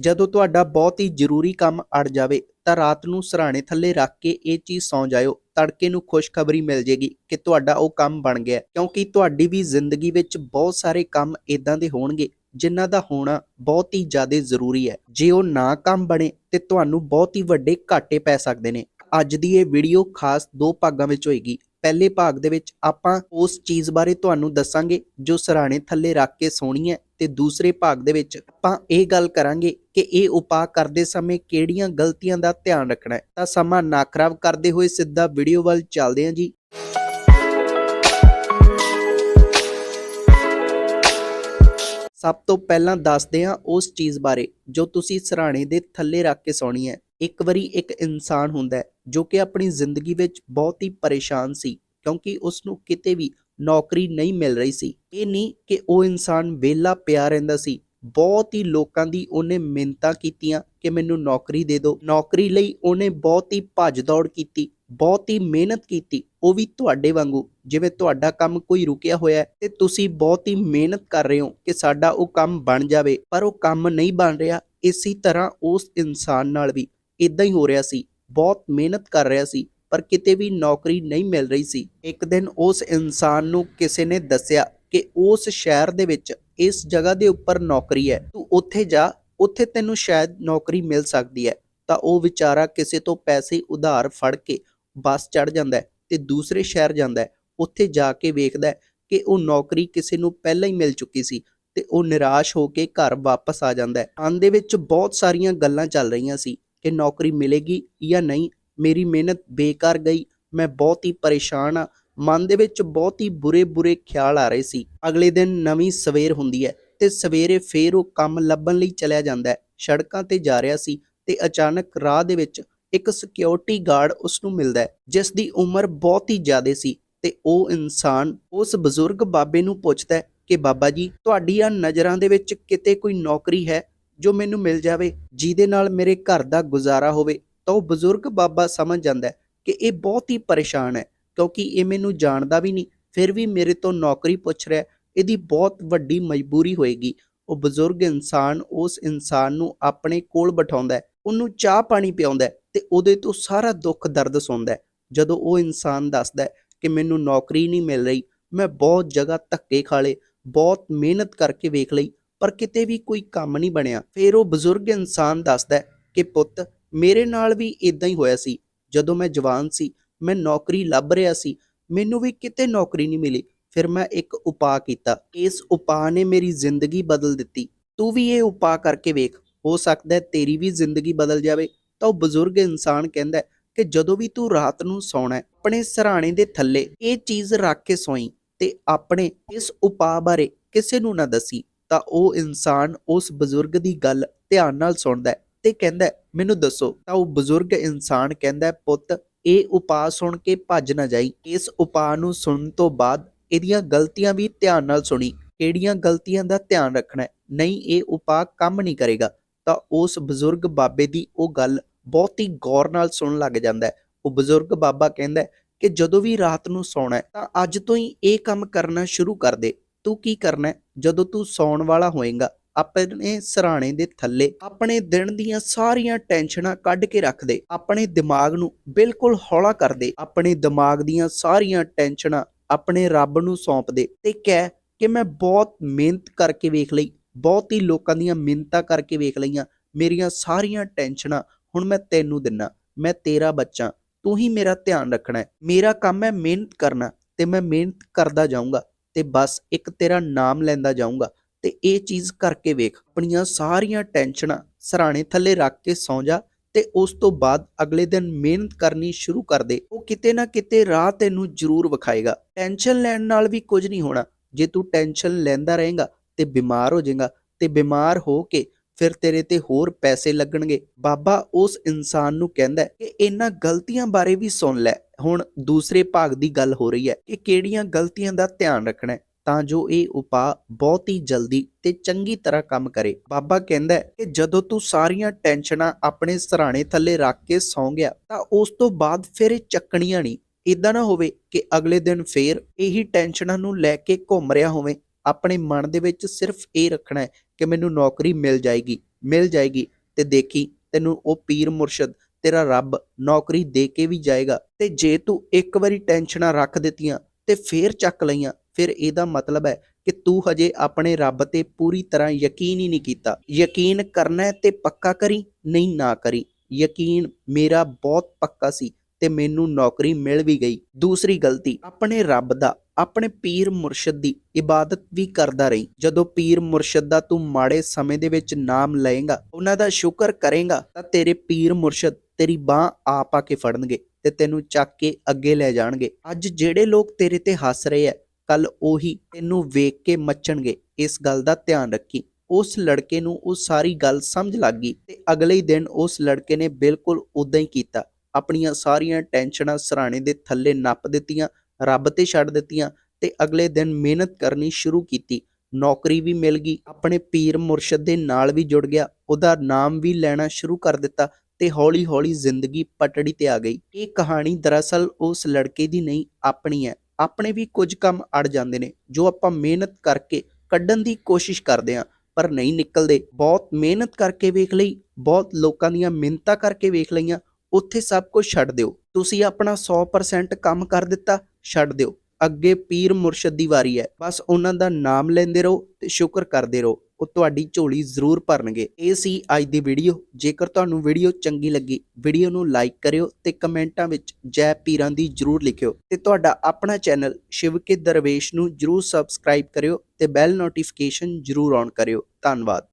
ਜਦੋਂ ਤੁਹਾਡਾ ਬਹੁਤ ਹੀ ਜ਼ਰੂਰੀ ਕੰਮ ਅੜ ਜਾਵੇ, ਤਾਂ ਰਾਤ ਨੂੰ ਸਰਾਣੇ ਥੱਲੇ ਰੱਖ ਕੇ ਇਹ ਚੀਜ਼ ਸੌਂ ਜਾਇਓ। ਤੜਕੇ ਨੂੰ ਖੁਸ਼ਖਬਰੀ ਮਿਲ ਜੇਗੀ ਕਿ ਤੁਹਾਡਾ ਉਹ ਕੰਮ ਬਣ ਗਿਆ ਕਿਉਂਕਿ ਤੁਹਾਡੀ ਵੀ ਜ਼ਿੰਦਗੀ ਵਿੱਚ ਬਹੁਤ ਸਾਰੇ ਕੰਮ ਇਦਾਂ ਦੇ ਹੋਣਗੇ, ਜਿਨ੍ਹਾਂ ਦਾ ਹੋਣਾ ਬਹੁਤ ਹੀ ਜ਼ਿਆਦਾ ਜ਼ਰੂਰੀ ਹੈ। ਜੇ ਉਹ ਨਾ ਕੰਮ ਬਣੇ, ਤੇ ਤੁਹਾਨੂੰ ਬਹੁਤ ਹੀ ਵੱਡੇ ਘਾਟੇ ਪੈ ਸਕਦੇ ਨੇ। ਅੱਜ ਦੀ ਇਹ ਵੀਡੀਓ ਖਾਸ ਦੋ ਭਾਗਾਂ ਵਿੱਚ ਹੋਏਗੀ। ਪਹਿਲੇ ਭਾਗ ਦੇ ਵਿੱਚ ਆਪਾਂ ਉਸ ਚੀਜ਼ ਬਾਰੇ ਤੁਹਾਨੂੰ ਦੱਸਾਂਗੇ ਜੋ ਸਰਾਣੇ ਥੱਲੇ ਰੱਖ ਕੇ ਸੋਣੀ ਹੈ ਤੇ ਦੂਸਰੇ ਭਾਗ ਦੇ ਵਿੱਚ ਆਪਾਂ ਇਹ ਗੱਲ ਕਰਾਂਗੇ ਕਿ ਇਹ ਉਪਾਅ ਕਰਦੇ ਸਮੇਂ ਕਿਹੜੀਆਂ ਗਲਤੀਆਂ ਦਾ ਧਿਆਨ ਰੱਖਣਾ ਹੈ। ਤਾਂ ਸਮਾਂ ਨਾ ਖਰਾਬ ਕਰਦੇ ਹੋਏ ਸਿੱਧਾ ਵੀਡੀਓ ਵੱਲ ਚੱਲਦੇ ਹਾਂ ਜੀ। ਸਭ ਤੋਂ ਪਹਿਲਾਂ ਦੱਸਦੇ ਹਾਂ ਉਸ ਚੀਜ਼ ਬਾਰੇ ਜੋ ਤੁਸੀਂ ਸਰਾਣੇ ਦੇ ਥੱਲੇ ਰੱਖ ਕੇ ਸੌਣੀ ਹੈ। ਇੱਕ ਵਾਰੀ ਇੱਕ ਇਨਸਾਨ ਹੁੰਦਾ ਹੈ, ਜੋ ਕਿ ਆਪਣੀ ਜ਼ਿੰਦਗੀ ਵਿੱਚ ਬਹੁਤ ਹੀ ਪਰੇਸ਼ਾਨ ਸੀ, ਕਿਉਂਕਿ ਉਸ ਨੂੰ ਕਿਤੇ ਵੀ ਨੌਕਰੀ ਨਹੀਂ ਮਿਲ ਰਹੀ ਸੀ। ਇਹ ਨਹੀਂ ਕਿ ਉਹ ਇਨਸਾਨ ਵਿਹਲਾ ਪਿਆ ਰਹਿੰਦਾ ਸੀ, ਬਹੁਤ ਹੀ ਲੋਕਾਂ ਦੀ ਉਹਨੇ ਮਿਹਨਤਾਂ ਕੀਤੀਆਂ ਕਿ ਮੈਨੂੰ ਨੌਕਰੀ ਦੇ ਦਿਓ। ਨੌਕਰੀ ਲਈ ਉਹਨੇ ਬਹੁਤ ਹੀ ਭੱਜ ਦੌੜ ਕੀਤੀ, ਬਹੁਤ ਹੀ ਮਿਹਨਤ ਕੀਤੀ, ਉਹ ਵੀ ਤੁਹਾਡੇ ਵਾਂਗੂ, ਜਿਵੇਂ ਤੁਹਾਡਾ ਕੰਮ ਕੋਈ ਰੁਕਿਆ ਹੋਇਆ ਤੇ ਤੁਸੀਂ ਬਹੁਤ ਹੀ ਮਿਹਨਤ ਕਰ ਰਹੇ ਹੋ ਕਿ ਸਾਡਾ ਉਹ ਕੰਮ ਬਣ ਜਾਵੇ, ਪਰ ਉਹ ਕੰਮ ਨਹੀਂ ਬਣ ਰਿਹਾ, ਇਸੇ ਤਰ੍ਹਾਂ ਉਸ ਇਨਸਾਨ ਨਾਲ ਵੀ। ਇਦਾਂ ਹੀ ਹੋ ਰਿਹਾ ਸੀ। ਬਹੁਤ ਮਿਹਨਤ ਕਰ ਰਿਹਾ ਸੀ, ਪਰ ਕਿਤੇ ਵੀ ਨੌਕਰੀ ਨਹੀਂ ਮਿਲ ਰਹੀ ਸੀ। ਇੱਕ ਦਿਨ ਉਸ ਇਨਸਾਨ ਨੂੰ ਕਿਸੇ ਨੇ ਦੱਸਿਆ ਕਿ ਉਸ ਸ਼ਹਿਰ ਦੇ ਵਿੱਚ ਇਸ ਜਗ੍ਹਾ ਦੇ ਉੱਪਰ ਨੌਕਰੀ ਹੈ। ਤੂੰ ਉੱਥੇ ਜਾ, ਉੱਥੇ ਤੈਨੂੰ ਸ਼ਾਇਦ ਨੌਕਰੀ ਮਿਲ ਸਕਦੀ ਹੈ। ਤਾਂ ਉਹ ਵਿਚਾਰਾ ਕਿਸੇ ਤੋਂ ਪੈਸੇ ਉਧਾਰ ਫੜ ਕੇ ਬੱਸ ਚੜ ਜਾਂਦਾ ਤੇ ਦੂਸਰੇ ਸ਼ਹਿਰ ਜਾਂਦਾ ਉੱਥੇ ਜਾ ਕੇ ਵੇਖਦਾ ਕਿ ਉਹ ਨੌਕਰੀ ਕਿਸੇ ਨੂੰ ਪਹਿਲਾਂ ਹੀ ਮਿਲ ਚੁੱਕੀ ਸੀ ਤੇ ਉਹ ਨਿਰਾਸ਼ ਹੋ ਕੇ ਘਰ ਵਾਪਸ ਆ ਜਾਂਦਾ ਹੈ। ਮਨ ਦੇ ਵਿੱਚ ਬਹੁਤ ਸਾਰੀਆਂ ਗੱਲਾਂ ਚੱਲ ਰਹੀਆਂ ਸੀ। ਕਿ ਨੌਕਰੀ ਮਿਲੇਗੀ ਜਾਂ ਨਹੀਂ। ਮੇਰੀ ਮਿਹਨਤ ਬੇਕਾਰ ਗਈ, ਮੈਂ ਬਹੁਤ ਹੀ ਪਰੇਸ਼ਾਨ ਆ ਮਨ ਦੇ ਵਿੱਚ ਬਹੁਤ ਹੀ ਬੁਰੇ-ਬੁਰੇ ਖਿਆਲ ਆ ਰਹੇ ਸੀ। ਅਗਲੇ ਦਿਨ ਨਵੀਂ ਸਵੇਰ ਹੁੰਦੀ ਹੈ ਤੇ ਸਵੇਰੇ ਫੇਰ ਉਹ ਕੰਮ ਲੱਭਣ ਲਈ ਚਲਿਆ ਜਾਂਦਾ ਹੈ। ਸੜਕਾਂ ਤੇ ਜਾ ਰਿਹਾ ਸੀ ਤੇ ਅਚਾਨਕ ਰਾਹ ਦੇ ਵਿੱਚ ਇੱਕ ਸਿਕਿਉਰਿਟੀ ਗਾਰਡ ਉਸ ਨੂੰ ਮਿਲਦਾ ਹੈ, ਜਿਸ ਦੀ ਉਮਰ ਬਹੁਤ ਹੀ ਜ਼ਿਆਦਾ ਸੀ ਤੇ ਉਹ ਇਨਸਾਨ, ਉਸ ਬਜ਼ੁਰਗ ਬਾਬੇ ਨੂੰ ਪੁੱਛਦਾ ਹੈ ਕਿ ਬਾਬਾ ਜੀ, ਤੁਹਾਡੀਆਂ ਨਜ਼ਰਾਂ ਦੇ ਵਿੱਚ ਕਿਤੇ ਕੋਈ ਨੌਕਰੀ ਹੈ? ਜੋ ਮੈਨੂੰ ਮਿਲ ਜਾਵੇ, ਜਿਹਦੇ ਨਾਲ ਮੇਰੇ ਘਰ ਦਾ ਗੁਜ਼ਾਰਾ ਹੋਵੇ, ਤਾਂ ਉਹ ਬਜ਼ੁਰਗ ਬਾਬਾ ਸਮਝ ਜਾਂਦਾ ਕਿ ਇਹ ਬਹੁਤ ਹੀ ਪਰੇਸ਼ਾਨ ਹੈ, ਕਿਉਂਕਿ ਇਹ ਮੈਨੂੰ ਜਾਣਦਾ ਵੀ ਨਹੀਂ, ਫਿਰ ਵੀ ਮੇਰੇ ਤੋਂ ਨੌਕਰੀ ਪੁੱਛ ਰਿਹਾ ਇਹਦੀ ਬਹੁਤ ਵੱਡੀ ਮਜਬੂਰੀ ਹੋਏਗੀ। ਉਹ ਬਜ਼ੁਰਗ ਇਨਸਾਨ ਉਸ ਇਨਸਾਨ ਨੂੰ ਆਪਣੇ ਕੋਲ ਬਿਠਾਉਂਦਾ ਉਹਨੂੰ ਚਾਹ ਪਾਣੀ ਪਿਆਉਂਦਾ ਹੈ ਤੇ ਉਹਦੇ ਤੋਂ ਸਾਰਾ ਦੁੱਖ ਦਰਦ ਸੁਣਦਾ ਜਦੋਂ ਉਹ ਇਨਸਾਨ ਦੱਸਦਾ ਕਿ ਮੈਨੂੰ ਨੌਕਰੀ ਨਹੀਂ ਮਿਲ ਰਹੀ, ਮੈਂ ਬਹੁਤ ਜਗ੍ਹਾ ਧੱਕੇ ਖਾ ਲਏ, ਬਹੁਤ ਮਿਹਨਤ ਕਰਕੇ ਵੇਖ ਲਈ ਪਰ ਕਿਤੇ ਵੀ ਕੋਈ ਕੰਮ ਨਹੀਂ ਬਣਿਆ। ਫਿਰ ਉਹ ਬਜ਼ੁਰਗ ਇਨਸਾਨ ਦੱਸਦਾ ਕਿ ਪੁੱਤ, ਮੇਰੇ ਨਾਲ ਵੀ ਇਦਾਂ ਹੀ ਹੋਇਆ ਸੀ। ਜਦੋਂ ਮੈਂ ਜਵਾਨ ਸੀ, ਮੈਂ ਨੌਕਰੀ ਲੱਭ ਰਿਹਾ ਸੀ। ਮੈਨੂੰ ਵੀ ਕਿਤੇ ਨੌਕਰੀ ਨਹੀਂ ਮਿਲੀ। ਫਿਰ ਮੈਂ ਇੱਕ ਉਪਾਅ ਕੀਤਾ। ਇਸ ਉਪਾਅ ਨੇ ਮੇਰੀ ਜ਼ਿੰਦਗੀ ਬਦਲ ਦਿੱਤੀ। ਤੂੰ ਵੀ ਇਹ ਉਪਾਅ ਕਰਕੇ ਵੇਖ। ਹੋ ਸਕਦਾ ਹੈ ਤੇਰੀ ਵੀ ਜ਼ਿੰਦਗੀ ਬਦਲ ਜਾਵੇ। ਤਾਂ ਉਹ ਬਜ਼ੁਰਗ ਇਨਸਾਨ ਕਹਿੰਦਾ ਕਿ ਜਦੋਂ ਵੀ ਤੂੰ ਰਾਤ ਨੂੰ ਸੌਣਾ ਆਪਣੇ ਸਰਾਣੇ ਦੇ ਥੱਲੇ ਇਹ ਚੀਜ਼ ਰੱਖ ਕੇ ਸੋਈ ਤੇ ਆਪਣੇ ਇਸ ਉਪਾਅ ਬਾਰੇ ਕਿਸੇ ਨੂੰ ਨਾ ਦੱਸੀ। ਤਾਂ ਉਹ ਇਨਸਾਨ ਉਸ ਬਜ਼ੁਰਗ ਦੀ ਗੱਲ ਧਿਆਨ ਨਾਲ ਸੁਣਦਾ ਹੈ ਤੇ ਕਹਿੰਦਾ ਮੈਨੂੰ ਦੱਸੋ। ਤਾਂ ਉਹ ਬਜ਼ੁਰਗ ਇਨਸਾਨ ਕਹਿੰਦਾ ਪੁੱਤ, ਇਹ ਉਪਾਅ ਸੁਣ ਕੇ ਭੱਜ ਨਾ ਜਾਈ। ਇਸ ਉਪਾਅ ਨੂੰ ਸੁਣਨ ਤੋਂ ਬਾਅਦ ਇਹਦੀਆਂ ਗਲਤੀਆਂ ਵੀ ਧਿਆਨ ਨਾਲ ਸੁਣੀ। ਕਿਹੜੀਆਂ ਗਲਤੀਆਂ ਦਾ ਧਿਆਨ ਰੱਖਣਾ ਹੈ? ਨਹੀਂ, ਇਹ ਉਪਾਅ ਕੰਮ ਨਹੀਂ ਕਰੇਗਾ। ਤਾਂ ਉਸ ਬਜ਼ੁਰਗ ਬਾਬੇ ਦੀ ਉਹ ਗੱਲ ਬਹੁਤ ਹੀ ਗੌਰ ਨਾਲ ਸੁਣਨ ਲੱਗ ਜਾਂਦਾ ਹੈ। ਉਹ ਬਜ਼ੁਰਗ ਬਾਬਾ ਕਹਿੰਦਾ ਕਿ ਜਦੋਂ ਵੀ ਰਾਤ ਨੂੰ ਸੌਣਾ ਤਾਂ ਅੱਜ ਤੋਂ ਹੀ ਇਹ ਕੰਮ ਕਰਨਾ ਸ਼ੁਰੂ ਕਰ ਦੇ। ਤੂੰ ਕੀ ਕਰਨਾ ਜਦੋਂ ਤੂੰ ਸੌਣ ਵਾਲਾ ਹੋਏਗਾ, ਆਪਣੇ ਸਰਾਣੇ ਦੇ ਥੱਲੇ ਆਪਣੇ ਦਿਨ ਦੀਆਂ ਸਾਰੀਆਂ ਟੈਨਸ਼ਨਾਂ ਕੱਢ ਕੇ ਰੱਖ ਦੇ। ਆਪਣੇ ਦਿਮਾਗ ਨੂੰ ਬਿਲਕੁਲ ਹੌਲਾ ਕਰ ਦੇ। ਆਪਣੇ ਦਿਮਾਗ ਦੀਆਂ ਸਾਰੀਆਂ ਟੈਨਸ਼ਨਾਂ ਆਪਣੇ ਰੱਬ ਨੂੰ ਸੌਂਪ ਦੇ ਤੇ ਕਹਿ ਕਿ ਮੈਂ ਬਹੁਤ ਮਿਹਨਤ ਕਰਕੇ ਵੇਖ ਲਈ, ਬਹੁਤ ਹੀ ਲੋਕਾਂ ਦੀਆਂ ਮਿਹਨਤਾਂ ਕਰਕੇ ਵੇਖ ਲਈਆਂ, ਮੇਰੀਆਂ ਸਾਰੀਆਂ ਟੈਨਸ਼ਨਾਂ, ਹੁਣ ਮੈਂ ਤੈਨੂੰ ਦਿੰਨਾ, ਮੈਂ ਤੇਰਾ ਬੱਚਾ, ਤੂੰ ਹੀ ਮੇਰਾ ਧਿਆਨ ਰੱਖਣਾ ਹੈ। ਮੇਰਾ ਕੰਮ ਹੈ ਮਿਹਨਤ ਕਰਨਾ ਤੇ ਮੈਂ ਮਿਹਨਤ ਕਰਦਾ ਜਾਊਂਗਾ। ਤੇ ਬਸ ਇੱਕ ਤੇਰਾ ਨਾਮ ਲੈਂਦਾ ਜਾਊਂਗਾ। ਤੇ ਇਹ ਚੀਜ਼ ਕਰਕੇ ਵੇਖ, ਆਪਣੀਆਂ ਸਾਰੀਆਂ ਟੈਨਸ਼ਨਾਂ ਸਰਾਣੇ ਥੱਲੇ ਰੱਖ ਕੇ ਸੌਂ ਜਾ ਤੇ ਉਸ ਤੋਂ ਬਾਅਦ ਅਗਲੇ ਦਿਨ ਮਿਹਨਤ ਕਰਨੀ ਸ਼ੁਰੂ ਕਰ ਦੇ। ਉਹ ਕਿਤੇ ਨਾ ਕਿਤੇ ਰਾਹ ਤੈਨੂੰ ਜ਼ਰੂਰ ਵਿਖਾਏਗਾ। ਟੈਨਸ਼ਨ ਲੈਣ ਨਾਲ ਵੀ ਕੁਝ ਨਹੀਂ ਹੋਣਾ। ਜੇ ਤੂੰ ਟੈਨਸ਼ਨ ਲੈਂਦਾ ਰਹੇਗਾ ਤੇ ਬਿਮਾਰ ਹੋ ਜਾਏਗਾ ਤੇ ਬਿਮਾਰ ਹੋ ਕੇ ਫਿਰ ਤੇਰੇ ਤੇ ਹੋਰ ਪੈਸੇ ਲੱਗਣਗੇ। ਬਾਬਾ ਉਸ ਇਨਸਾਨ ਨੂੰ ਕਹਿੰਦਾ ਕਿ ਇਹਨਾਂ ਗਲਤੀਆਂ ਬਾਰੇ ਵੀ ਸੁਣ ਲੈ। ਹੁਣ ਦੂਸਰੇ ਭਾਗ ਦੀ ਗੱਲ ਹੋ ਰਹੀ ਹੈ ਕਿ ਕਿਹੜੀਆਂ ਗਲਤੀਆਂ ਦਾ ਧਿਆਨ ਰੱਖਣਾ ਹੈ, ਤਾਂ ਜੋ ਇਹ ਉਪਾਅ ਬਹੁਤ ਹੀ ਜਲਦੀ ਤੇ ਚੰਗੀ ਤਰ੍ਹਾਂ ਕੰਮ ਕਰੇ। ਬਾਬਾ ਕਹਿੰਦਾ ਕਿ ਜਦੋਂ ਤੂੰ ਸਾਰੀਆਂ ਟੈਨਸ਼ਨਾਂ ਆਪਣੇ ਸਰਾਣੇ ਥੱਲੇ ਰੱਖ ਕੇ ਸੌਂ ਗਿਆ, ਤਾਂ ਉਸ ਤੋਂ ਬਾਅਦ ਫਿਰ ਇਹ ਚੱਕਣੀਆਂ ਨਹੀਂ। ਇਦਾਂ ਨਾ ਹੋਵੇ ਕਿ ਅਗਲੇ ਦਿਨ ਫੇਰ ਇਹੀ ਟੈਨਸ਼ਨਾਂ ਨੂੰ ਲੈ ਕੇ ਘੁੰਮ ਰਿਹਾ ਹੋਵੇ। ਆਪਣੇ ਮਨ ਦੇ ਵਿੱਚ ਸਿਰਫ ਇਹ ਰੱਖਣਾ ਹੈ ਕਿ ਮੈਨੂੰ ਨੌਕਰੀ ਮਿਲ ਜਾਏਗੀ ਮਿਲ ਜਾਏਗੀ ਤੇ ਦੇਖੀ ਤੈਨੂੰ ਉਹ ਪੀਰ ਮੁਰਸ਼ਦ, ਤੇਰਾ ਰੱਬ ਨੌਕਰੀ ਦੇ ਕੇ ਵੀ ਜਾਏਗਾ ਤੇ ਜੇ ਤੂੰ ਇੱਕ ਵਾਰੀ ਟੈਨਸ਼ਨਾਂ ਰੱਖ ਦਿੱਤੀਆਂ ਤੇ ਫੇਰ ਚੱਕ ਲਈਆਂ, ਫਿਰ ਇਹਦਾ ਮਤਲਬ ਹੈ ਕਿ ਤੂੰ ਹਜੇ ਆਪਣੇ ਰੱਬ ਤੇ ਪੂਰੀ ਤਰ੍ਹਾਂ ਯਕੀਨ ਹੀ ਨਹੀਂ ਕੀਤਾ। ਯਕੀਨ ਕਰਨਾ ਹੈ ਤੇ ਪੱਕਾ ਕਰੀ, ਨਹੀਂ ਨਾ ਕਰੀ। ਯਕੀਨ ਮੇਰਾ ਬਹੁਤ ਪੱਕਾ ਸੀ ਤੇ ਮੈਨੂੰ ਨੌਕਰੀ ਮਿਲ ਵੀ ਗਈ। ਦੂਸਰੀ ਗਲਤੀ, ਆਪਣੇ ਰੱਬ ਦਾ ਆਪਣੇ ਪੀਰ ਮੁਰਸ਼ਦ ਦੀ ਇਬਾਦਤ ਵੀ ਕਰਦਾ ਰਹੀ। ਜਦੋਂ ਪੀਰ ਮੁਰਸ਼ਦ ਦਾ ਤੂੰ ਮਾੜੇ ਸਮੇਂ ਦੇ ਵਿੱਚ ਨਾਮ ਲਏਗਾ, ਉਹਨਾਂ ਦਾ ਸ਼ੁਕਰ ਕਰੇਗਾ, ਤਾਂ ਤੇਰੇ ਪੀਰ ਮੁਰਸ਼ਦ ਤੇਰੀ ਬਾਹ ਆਪ ਆ ਕੇ ਫੜਨਗੇ ਤੇ ਤੈਨੂੰ ਚੱਕ ਕੇ ਅੱਗੇ ਲੈ ਜਾਣਗੇ। ਅੱਜ ਜਿਹੜੇ ਲੋਕ ਤੇਰੇ ਤੇ ਹੱਸ ਰਹੇ ਐ ਕੱਲ ਉਹੀ ਤੈਨੂੰ ਵੇਖ ਕੇ ਮੱਚਣਗੇ। ਇਸ ਗੱਲ ਦਾ ਧਿਆਨ ਰੱਖੀ। ਉਸ ਲੜਕੇ ਨੂੰ ਉਹ ਸਾਰੀ ਗੱਲ ਸਮਝ ਲੱਗ ਗਈ ਤੇ ਅਗਲੇ ਹੀ ਦਿਨ ਉਸ ਲੜਕੇ ਨੇ ਬਿਲਕੁਲ ਉਦਾਂ ਹੀ ਕੀਤਾ। ਆਪਣੀਆਂ ਸਾਰੀਆਂ ਟੈਨਸ਼ਨਾਂ ਸਰਾਣੇ ਦੇ ਥੱਲੇ ਨੱਪ ਦਿੱਤੀਆਂ ਰੱਬ ਤੇ ਛੱਡ ਦਿੱਤੀਆਂ ਤੇ ਅਗਲੇ ਦਿਨ ਮਿਹਨਤ ਕਰਨੀ ਸ਼ੁਰੂ ਕੀਤੀ। ਨੌਕਰੀ ਵੀ ਮਿਲ ਗਈ, ਆਪਣੇ ਪੀਰ ਮੁਰਸ਼ਦ ਦੇ ਨਾਲ ਵੀ ਜੁੜ ਗਿਆ, ਉਹਦਾ ਨਾਮ ਵੀ ਲੈਣਾ ਸ਼ੁਰੂ ਕਰ ਦਿੱਤਾ ਤੇ ਹੌਲੀ-ਹੌਲੀ ਜ਼ਿੰਦਗੀ ਪਟੜੀ ਤੇ ਆ ਗਈ। ਇਹ ਕਹਾਣੀ ਦਰਅਸਲ ਉਸ ਲੜਕੇ ਦੀ ਨਹੀਂ, ਆਪਣੀ ਹੈ। ਆਪਣੇ ਵੀ ਕੁਝ ਕੰਮ ਅੜ ਜਾਂਦੇ ਨੇ, ਜੋ ਆਪਾਂ ਮਿਹਨਤ ਕਰਕੇ ਕੱਢਣ ਦੀ ਕੋਸ਼ਿਸ਼ ਕਰਦੇ ਹਾਂ, ਪਰ ਨਹੀਂ ਨਿਕਲਦੇ। ਬਹੁਤ ਮਿਹਨਤ ਕਰਕੇ ਵੇਖ ਲਈ, ਬਹੁਤ ਲੋਕਾਂ ਦੀਆਂ ਮਿਹਨਤਾਂ ਕਰਕੇ ਵੇਖ ਲਈਆਂ, ਉੱਥੇ ਸਭ ਕੁਝ ਛੱਡ ਦਿਓ। ਤੁਸੀਂ ਆਪਣਾ 100% ਕੰਮ ਕਰ ਦਿੱਤਾ ਛੱਡ ਦਿਓ। ਅੱਗੇ ਪੀਰ ਮੁਰਸ਼ਦ ਦੀ ਵਾਰੀ ਹੈ। ਬਸ ਉਹਨਾਂ ਦਾ ਨਾਮ ਲੈਂਦੇ ਰਹੋ ਤੇ ਸ਼ੁਕਰ ਕਰਦੇ ਰਹੋ। ਉਹ ਤੁਹਾਡੀ ਝੋਲੀ ਜ਼ਰੂਰ ਭਰਨਗੇ। ਇਹ ਸੀ ਅੱਜ ਦੀ ਵੀਡੀਓ। ਜੇਕਰ ਤੁਹਾਨੂੰ ਵੀਡੀਓ ਚੰਗੀ ਲੱਗੀ, ਵੀਡੀਓ ਨੂੰ ਲਾਈਕ ਕਰਿਓ ਤੇ ਕਮੈਂਟਾਂ ਵਿੱਚ ਜੈ ਪੀਰਾਂ ਦੀ ਜ਼ਰੂਰ ਲਿਖਿਓ। ਤੇ ਤੁਹਾਡਾ ਆਪਣਾ ਚੈਨਲ ਸ਼ਿਵ ਕੇ ਦਰਵੇਸ਼ ਨੂੰ ਜ਼ਰੂਰ ਸਬਸਕ੍ਰਾਈਬ ਕਰਿਓ ਤੇ ਬੈਲ ਨੋਟੀਫਿਕੇਸ਼ਨ ਜ਼ਰੂਰ ਔਨ ਕਰਿਓ। ਧੰਨਵਾਦ।